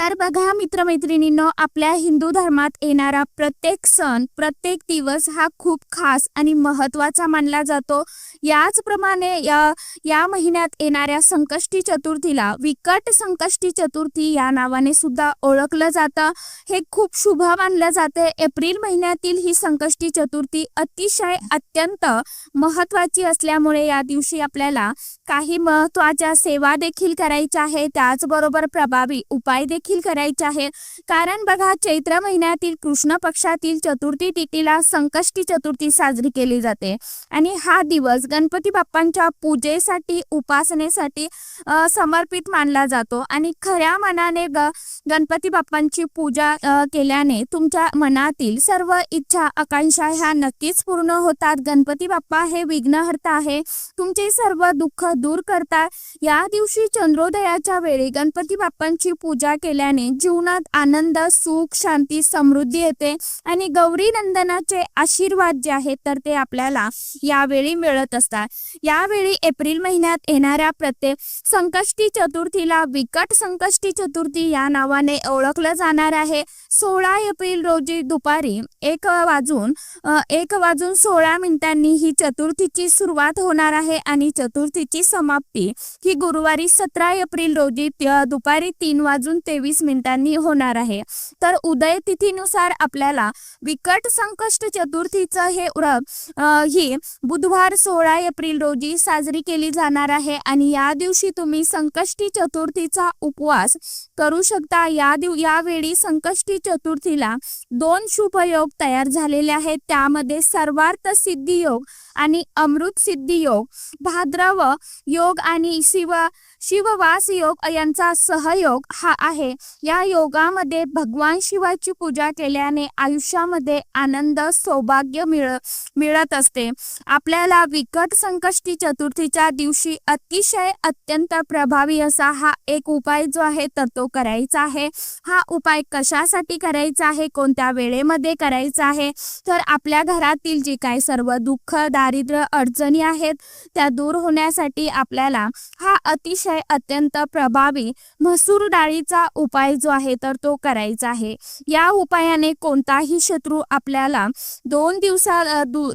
तर बघा मित्रमैत्रिणींनो आपल्या हिंदू धर्मात येणारा प्रत्येक सण प्रत्येक दिवस हा खूप खास आणि महत्त्वाचा मानला जातो. याचप्रमाणे या या महिन्यात येणाऱ्या संकष्टी चतुर्थीला विकट संकष्टी चतुर्थी या नावाने सुद्धा ओळखलं जातं. हे खूप शुभ मानलं जाते. एप्रिल महिन्यातील ही संकष्टी चतुर्थी अतिशय अत्यंत महत्वाची असल्यामुळे या दिवशी आपल्याला काही महत्त्वाच्या सेवा देखील करायच्या आहे त्याचबरोबर प्रभावी उपाय देखील करायचे आहे. कारण बघा चैत्र महिन्यातील कृष्ण पक्षातील चतुर्थी तिथीला संकष्टी चतुर्थी साजरी केली जाते. आणि हा दिवस गणपती बाप्पांच्या पूजेसाठी उपासनेसाठी समर्पित मानला जातो. आणि खऱ्या मनाने ग गणपती बाप्पांची पूजा केल्याने तुमच्या मनातील सर्व इच्छा आकांक्षा ह्या नक्कीच पूर्ण होतात. गणपती बाप्पा हे विघ्नहर्ता आहे. तुमचे सर्व दुःख दूर करतात. या दिवशी चंद्रोदयाच्या वेळी गणपती बाप्पांची पूजा केल्याने जीवनात आनंद सुख शांती समृद्धी येते आणि गौरी नंदनाचे आशीर्वाद जे आहेत तर ते आपल्याला यावेळी मिळत असतात. यावेळी एप्रिल महिन्यात येणाऱ्या प्रत्येक संकष्टी चतुर्थीला विकट संकष्टी चतुर्थी या नावाने ओळखलं जाणार आहे. सोळा एप्रिल रोजी दुपारी एक वाजून एक वाजून सोळा मिनिटांनी ही चतुर्थीची सुरुवात होणार आहे आणि चतुर्थीची समाप्ती ही गुरुवारी सतरा एप्रिल रोजी दुपारी तीन वाजून ते तेवीस मिनिटांनी होणार आहे. तर उदय तिथीनुसार आपल्याला विकट संकष्ट चतुर्थीचं हे व्रत ही बुधवार सोळा एप्रिल रोजी साजरी केली जाणार आहे. आणि या दिवशी तुम्ही संकष्टी चतुर्थीचा उपवास करू शकता. या दिव यावेळी संकष्टी चतुर्थीला दोन शुभयोग तयार झालेले आहेत. त्यामध्ये सर्वार्थ सिद्धी योग आणि अमृत सिद्धी योग भाद्रव योग आणि शिव शिववास योग यांचा सहयोग हा आहे. या योगामध्ये भगवान शिवाची पूजा केल्याने आयुष्यामध्ये आनंद सौभाग्य मिळ मिळत असते. आपल्याला विकट संकष्टी चतुर्थीच्या दिवशी अतिशय अत्यंत प्रभावी असा हा एक उपाय जो आहे तर तो करायचा आहे. हा उपाय कशासाठी करायचा आहे कोणत्या वेळेमध्ये करायचा आहे तर आपल्या घरातील जी काय सर्व दुःख दारिद्र्य अडचणी आहेत त्या दूर होण्यासाठी आपल्याला हा अतिशय अत्यंत प्रभावी मसूर डाळीचा उपाय जो आहे तर तो करायचा आहे. या उपायाने कोणताही शत्रू आपल्याला दोन दिवसात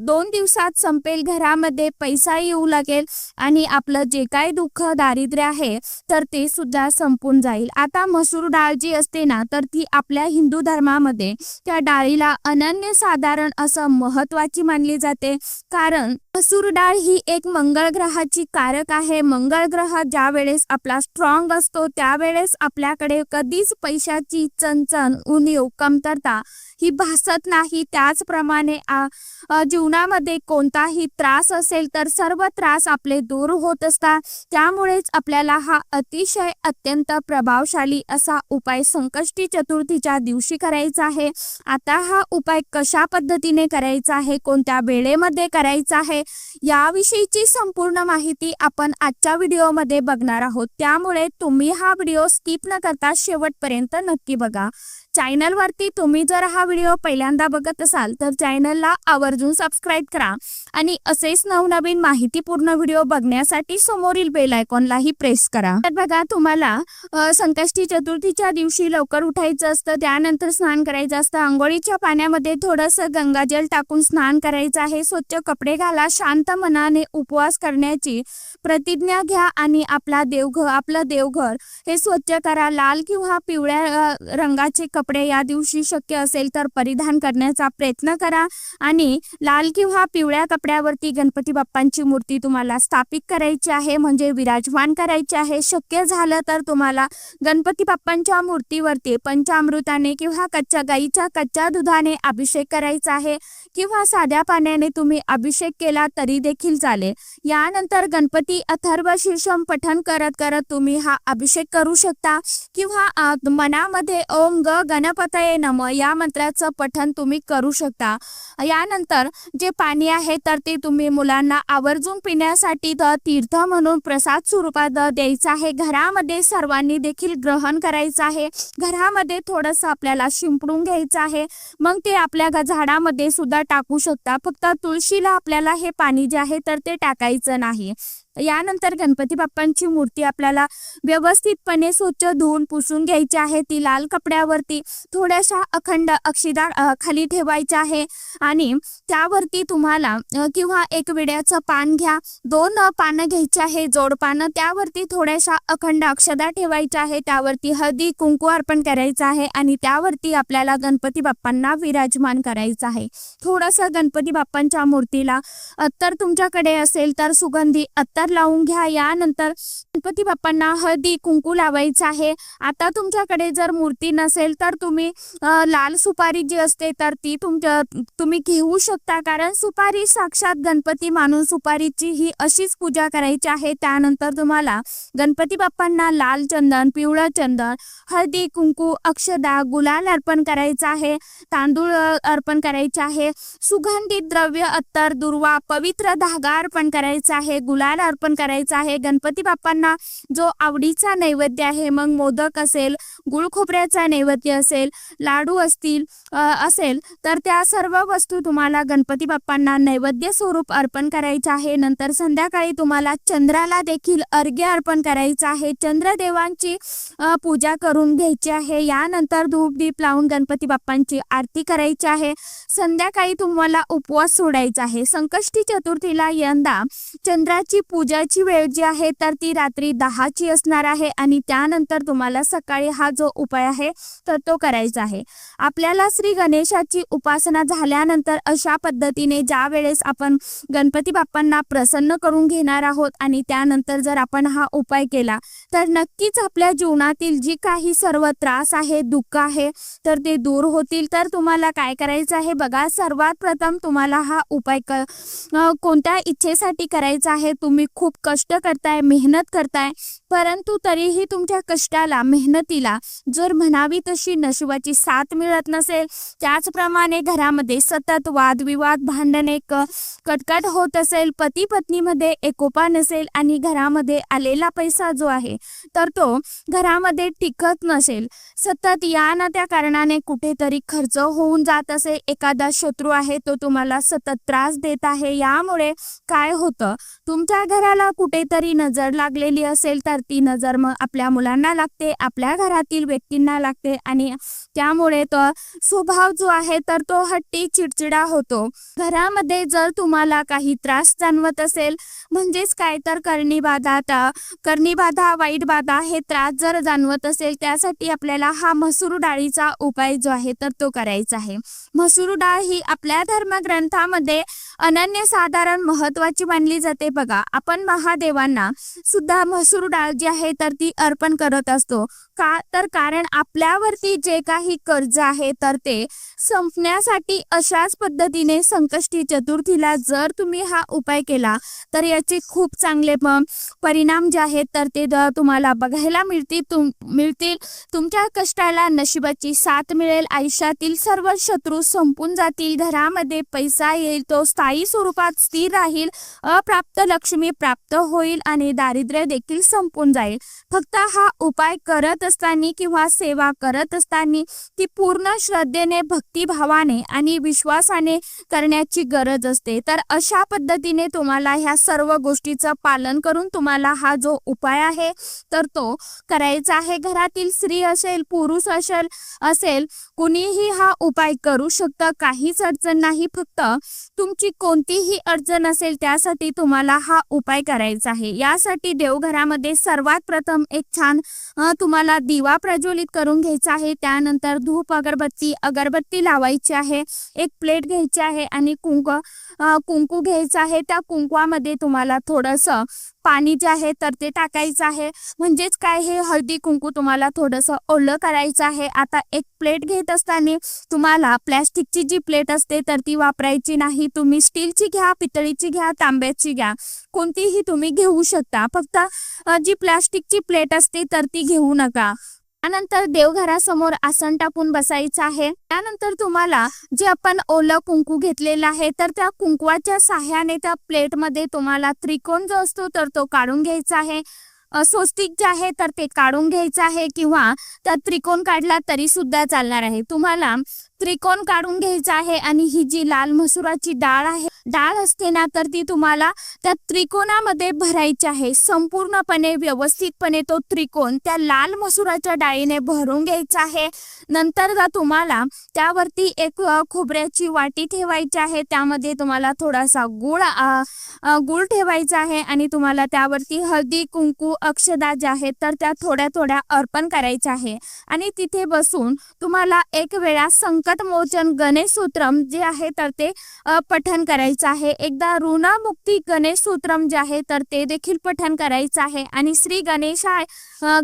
दोन दिवसात संपेल घरामध्ये पैसा येऊ लागेल आणि आपलं जे काय दुःख दारिद्र्य आहे तर ते सुद्धा संपून जाईल. आता मसूर डाळ जी असते ना तर ती आपल्या हिंदू धर्मामध्ये त्या डाळीला अनन्य साधारण असं महत्वाची मानली जाते. कारण मसूर डाळ ही एक मंगळ ग्रहाची कारक आहे. मंगळ ग्रह ज्या वेळेस आपला स्ट्रॉंग असतो त्यावेळेस आपल्याकडे कधीच पैशाची चणचण उणीव कमतरता ही भासत नाही. त्याचप्रमाणे जीवनामध्ये कोणताही त्रास असेल तर सर्व त्रास आपले दूर होत असतात. त्यामुळेच आपल्याला हा अतिशय अत्यंत प्रभावशाली असा उपाय संकष्टी चतुर्थीच्या दिवशी करायचा आहे. आता हा उपाय कशा पद्धतीने करायचा आहे? कोणत्या वेळेमध्ये करायचा आहे? याविषयीची संपूर्ण माहिती आपण आजच्या व्हिडिओमध्ये बघणार आहोत. त्यामुळे तुम्ही हा व्हिडिओ स्किप न करता शेवटपर्यंत नक्की बघा. चॅनलवरती तुम्ही जर हा व्हिडिओ पहिल्यांदा बघत असाल तर चॅनलला आवर्जून सबस्क्राईब करा. आणि असेच नवनवीन माहितीपूर्ण व्हिडिओ बघण्यासाठी समोरील बेल आयकॉनलाही प्रेस करा. तर बघा तुम्हाला संकष्टी चतुर्थीच्या दिवशी लवकर उठायचं असतं त्यानंतर स्नान करायचं असतं. आंघोळीच्या पाण्यामध्ये थोडंसं गंगाजल टाकून स्नान करायचं आहे. स्वच्छ कपडे घाला शांत मनाने उपवास करण्याची प्रतिज्ञा घ्या आणि आपला देवघर आपलं देवघर हे स्वच्छ करा. लाल किंवा पिवळ्या रंगाचे कपडे या दिवशी शक्य असेल तर परिधान करण्याचा प्रयत्न करा. आणि लाल किंवा पिवळ्या कपड्यावरती गणपती बाप्पांची मूर्ती तुम्हाला स्थापित करायची आहे म्हणजे विराजमान करायची आहे. शक्य झालं तर तुम्हाला गणपती बाप्पांच्या मूर्तीवरती पंचामृताने किंवा कच्च्या गाईच्या कच्च्या दुधाने अभिषेक करायचा आहे किंवा साध्या पाण्याने तुम्ही अभिषेक केला तरी देखील चालेल. यानंतर गणपती अथर्व शीर्षम पठन करत करत तुम्ही हा अभिषेक करू शकता. किंवा मनामध्ये ओम ग गणपतये नम या मंत्राचं पठण तुम्ही करू शकता. यानंतर जे पाणी आहे तर ते तुम्ही मुलांना आवर्जून पिण्यासाठी द तीर्थ म्हणून प्रसाद स्वरूपात द्यायचं आहे. घरामध्ये सर्वांनी देखील ग्रहण करायचं आहे. घरामध्ये थोडंसं आपल्याला शिंपडून घ्यायचं आहे. मग ते आपल्या झाडामध्ये सुद्धा टाकू शकता. फक्त तुळशीला आपल्याला हे पाणी जे आहे तर ते टाकायचं नाही. यानंतर गणपती बाप्पांची मूर्ती आपल्याला व्यवस्थितपणे स्वच्छ धुवून पुसून घ्यायची आहे. ती लाल कपड्यावरती थोड्याशा अखंड अक्षिदा खाली ठेवायच्या आहे. आणि त्यावरती तुम्हाला किंवा एक विड्याचं पान घ्या. दोन पानं घ्यायची आहे. जोड पानं त्यावरती थोड्याशा अखंड अक्षदा ठेवायच्या आहे. त्यावरती हळदी कुंकू अर्पण करायचं आहे. आणि त्यावरती आपल्याला गणपती बाप्पांना विराजमान करायचं आहे. थोडंसं गणपती बाप्पांच्या मूर्तीला अत्तर तुमच्याकडे असेल तर सुगंधी अत्तर लावून घ्या. यानंतर गणपती बाप्पांना हळदी कुंकू लावायचं आहे. आता तुमच्याकडे जर मूर्ती नसेल तर तुम्ही लाल सुपारी जी असते तर ती तुमच्या तुम्ही घेऊ शकता. कारण सुपारी साक्षात गणपती मानून सुपारीची ही अशीच पूजा करायची आहे. त्यानंतर तुम्हाला गणपती बाप्पांना लाल चंदन पिवळं चंदन हळदी कुंकू अक्षदा गुलाल अर्पण करायचं आहे. तांदूळ अर्पण करायचे आहे. सुगंधित द्रव्य अत्तर दुर्वा पवित्र धागा अर्पण करायचा आहे. गुलाल अर्पण करायचा आहे. गणपती बाप्पांना जो आवडीचा नैवेद्य आहे मग मोदक असेल गुळखोबऱ्याचा नैवेद्य असेल लाडू असतील असेल तर त्या सर्व वस्तू तुम्हाला गणपती बाप्पांना नैवेद्य स्वरूप अर्पण करायचे आहे. नंतर संध्याकाळी तुम्हाला चंद्राला देखील अर्घ्य अर्पण करायचं आहे. चंद्रदेवांची पूजा करून घ्यायची आहे. यानंतर धूप दीप लावून गणपती बाप्पांची आरती करायची आहे. संध्याकाळी तुम्हाला उपवास सोडायचा आहे. संकष्टी चतुर्थीला यंदा चंद्राची पूजाची वेळ जी आहे तर ती रात्री दहाची असणार आहे आणि त्यानंतर तुम्हाला सकाळी हा जो उपाय आहे तर तो करायचा आहे. आपल्याला श्री गणेशाची उपासना झाल्यानंतर अशा पद्धतीने ज्या वेळेस आपण गणपती बाप्पांना प्रसन्न करून घेणार आहोत आणि त्यानंतर जर आपण हा उपाय केला तर नक्कीच आपल्या जीवनातील जी काही सर्व त्रास आहे दुःख आहे तर ते दूर होतील. तर तुम्हाला काय करायचं आहे बघा सर्वात प्रथम तुम्हाला हा उपाय क कोणत्या इच्छेसाठी करायचा आहे तुम्ही खूप कष्ट करताय मेहनत करताय परंतु तरीही तुमच्या कष्टाला मेहनतीला जर म्हणावी तशी नशिबाची साथ मिळत नसेल. त्याचप्रमाणे घरामध्ये सतत वादविवाद भांडणे कटकट होत असेल पती पत्नीमध्ये एकोपा नसेल आणि घरामध्ये आलेला पैसा जो आहे तर तो घरामध्ये टिकत नसेल. सतत या ना त्या कारणाने कुठेतरी खर्च होऊन जात असेल एखादा शत्रू आहे तो तुम्हाला सतत त्रास देत आहे. यामुळे काय होतं? तुमच्या घराला कुठेतरी नजर लागलेली असेल तर ती नजर मग आपल्या मुलांना लागते आपल्या घरातील व्यक्तींना लागते आणि त्यामुळे तो स्वभाव जो आहे तर तो हट्टी चिडचिडा होतो. घरामध्ये जर तुम्हाला काही त्रास जाणवत असेल म्हणजेच काय तर करणी बाधा करणी बाधा वाईट बाधा हे त्रास जर जाणवत असेल त्यासाठी आपल्याला हा मसूर डाळीचा उपाय जो आहे तर तो करायचा आहे. मसूर डाळ ही आपल्या धर्मग्रंथामध्ये अनन्यसाधारण महत्वाची मानली जाते बघा. आपण महादेवांना सुद्धा मसूर डाळ जी आहे तर ती अर्पण करत असतो. का तर कारण आपल्यावरती जे काही कर्ज आहे तर ते संपण्यासाठी अशाच पद्धतीने संकष्टी चतुर्थीला जर तुम्ही हा उपाय केला तर याचे खूप चांगले परिणाम जे आहेत तर ते तुम्हाला बघायला मिळतील. तुम मिळतील. तुमच्या कष्टाला नशिबाची साथ मिळेल. आयुष्यातील सर्व शत्रू संपून जातील. घरामध्ये पैसा येईल. तो स्थायी स्वरूपात स्थिर राहील. अप्राप्त लक्ष्मी प्राप्त होईल आणि दारिद्र्य देखील संपून जाईल. फक्त हा उपाय करत असताना किंवा सेवा करत असताना ती पूर्ण श्रद्धेने भक्तिभावाने आणि विश्वासाने करण्याची गरज असते. तर अशा पद्धतीने तुम्हाला ह्या सर्व गोष्टीचं पालन करून तुम्हाला हा जो उपाय आहे तर तो करायचा आहे. घरातील स्त्री असेल पुरुष असेल असेल कुणीही हा उपाय करू शकतं. काहीच अडचण नाही. फक्त तुमची कोणतीही अडचण असेल त्यासाठी तुम्हाला हा उपाय करायचा आहे. यासाठी देवघरामध्ये सर्वात प्रथम एक छान तुम्हाला आपल्याला दिवा प्रज्वलित करून घ्यायचा आहे. त्यानंतर धूप अगरबत्ती अगरबत्ती लावायची आहे. एक प्लेट घ्यायची आहे आणि कुंक कुंकू घ्यायचं आहे त्या कुंकवामध्ये तुम्हाला थोडंसं पाणी जे आहे तर ते टाकायचं आहे. म्हणजेच काय हे हळदी कुंकू तुम्हाला थोडंसं ओलं करायचं आहे. आता एक प्लेट घेत असताना तुम्हाला प्लॅस्टिकची जी प्लेट असते तर ती वापरायची नाही. तुम्ही स्टीलची घ्या पितळीची घ्या तांब्याची घ्या. कोणतीही तुम्ही घेऊ शकता. फक्त जी प्लॅस्टिकची प्लेट असते तर ती घेऊ नका. त्यानंतर देवघरासमोर आसन टाकून बसायचं आहे. त्यानंतर तुम्हाला जे आपण ओलं कुंकू घेतलेलं आहे तर त्या कुंकवाच्या साह्याने त्या प्लेटमध्ये तुम्हाला त्रिकोण जो असतो तर तो काढून घ्यायचा आहे. स्वस्तिक जे आहे तर ते काढून घ्यायचं आहे किंवा त्यात त्रिकोण काढला तरी सुद्धा चालणार आहे. तुम्हाला त्रिकोण काढून घ्यायचा आहे आणि ही जी लाल मसुराची डाळ आहे डाळ असते ना तर ती तुम्हाला त्या त्रिकोणामध्ये भरायची आहे. संपूर्णपणे व्यवस्थितपणे तो त्रिकोण त्या लाल मसुराच्या डाळीने भरून घ्यायचा आहे. नंतर तुम्हाला त्यावरती एक खोबऱ्याची वाटी ठेवायची आहे. त्यामध्ये तुम्हाला थोडासा गुळ गुळ ठेवायचा आहे आणि तुम्हाला त्यावरती हळदी कुंकू अक्षदा ज्या आहेत तर त्या थोड्या थोड्या अर्पण करायच्या आहे. आणि तिथे बसून तुम्हाला एक वेळा संक मोचन गणेश सूत्रम जे आहे तर ते पठन करायचं आहे. एकदा ऋणमुक्ती गणेश सूत्रम जे आहे तर ते देखील पठन करायचं आहे. आणि श्री गणेशाय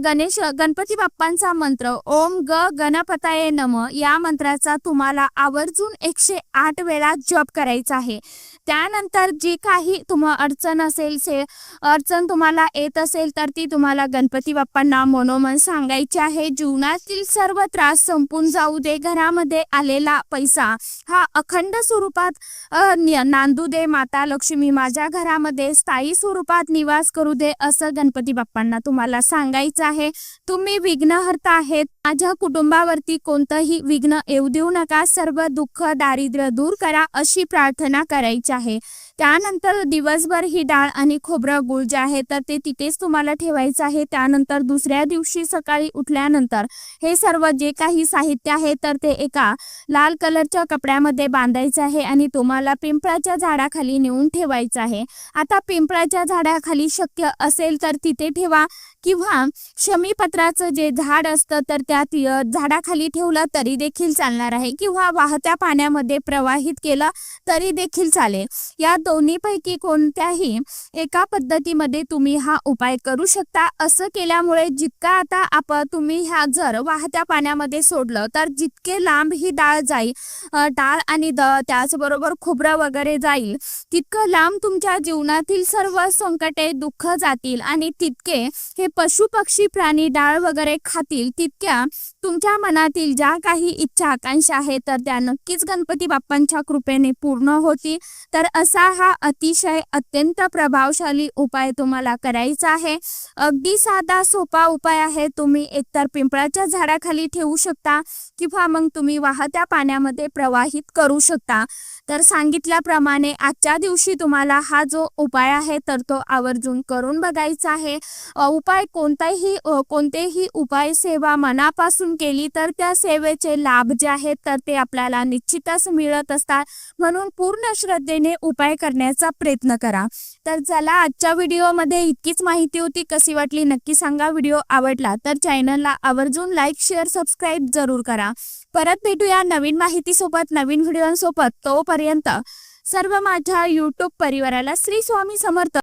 गणेश गणपती बाप्पांचा मंत्र ओम ग गणपताये नम या मंत्राचा तुम्हाला आवर्जून एकशे आठ वेळा जप करायचा आहे. त्यानंतर जी काही तुम्हा अडचण असेल से अडचण तुम्हाला येत असेल तर ती तुम्हाला गणपती बाप्पांना मनोमन सांगायची आहे. जीवनातील सर्व त्रास संपून जाऊ दे. घरामध्ये आलेला पैसा हा अखंड स्वरूपात नांदू दे माता लक्ष्मी माझ्या घरामध्ये स्थायी स्वरूपात निवास करू दे असं गणपती बाप्पांना तुम्हाला सांगायचं आहे. तुम्ही विघ्नहर्ता आहेत. माझ्या कुटुंबावरती कोणतंही विघ्न येऊ देऊ नका. सर्व दुःख दारिद्र्य दूर करा अशी प्रार्थना करायची आहे. त्यानंतर दिवसभर ही डाळ आणि खोबरं गुळ जे आहे तर ते तिथेच तुम्हाला ठेवायचं आहे. त्यानंतर दुसऱ्या दिवशी सकाळी उठल्यानंतर हे सर्व जे काही साहित्य आहे तर ते एका लाल कलरच्या कपड्यामध्ये बांधायचं आहे आणि तुम्हाला पिंपळाच्या झाडाखाली नेऊन ठेवायचं आहे. आता पिंपळाच्या झाडाखाली शक्य असेल तर तिथे ठेवा किंवा शमीपत्राचं जे झाड असतं तर त्यात झाडाखाली ठेवलं तरी देखील चालणार आहे किंवा वाहत्या पाण्यामध्ये प्रवाहित केलं तरी देखील चालेल. या दोन्हीपैकी कोणत्याही एका पद्धतीमध्ये तुम्ही हा उपाय करू शकता. असं केल्यामुळे जितका आता आप तुम्ही ह्या जर वाहत्या पाण्यामध्ये सोडलं तर जितके लांब ही डाळ जाईल डाळ आणि द त्याचबरोबर खोबरं वगैरे जाईल तितकं लांब तुमच्या जीवनातील सर्व संकटे दुःख जातील आणि तितके हे पशु पक्षी प्राणी डाळ वगैरे खातील तितक्या apps तुमच्या मनातील ज्या काही इच्छा आकांक्षा आहे तर त्या नक्कीच गणपती बाप्पांच्या कृपेने पूर्ण होतील. तर असा हा अतिशय अत्यंत प्रभावशाली उपाय तुम्हाला करायचा आहे. अगदी साधा सोपा उपाय आहे. तुम्ही एकतर पिंपळाच्या झाडाखाली ठेवू शकता किंवा मग तुम्ही वाहत्या पाण्यामध्ये प्रवाहित करू शकता. तर सांगितल्याप्रमाणे आजच्या दिवशी तुम्हाला हा जो उपाय आहे तर तो आवर्जून करून बघायचा आहे. उपाय कोणताही कोणतेही उपाय सेवा मनापासून केली तर त्या सेवेचे लाभ जे आहेत तर ते आपल्याला निश्चितच मिळत असतात. म्हणून पूर्ण श्रद्धेने उपाय करण्याचा प्रयत्न करा. तर चला आजच्या व्हिडिओमध्ये इतकीच माहिती होती. कशी वाटली नक्की सांगा. व्हिडिओ आवडला तर चॅनलला आवर्जून लाईक शेअर सबस्क्राईब जरूर करा. परत भेटूया नवीन माहितीसोबत नवीन व्हिडिओंसोबत. तोपर्यंत सर्व माझ्या यूट्यूब परिवाराला श्री स्वामी समर्थ.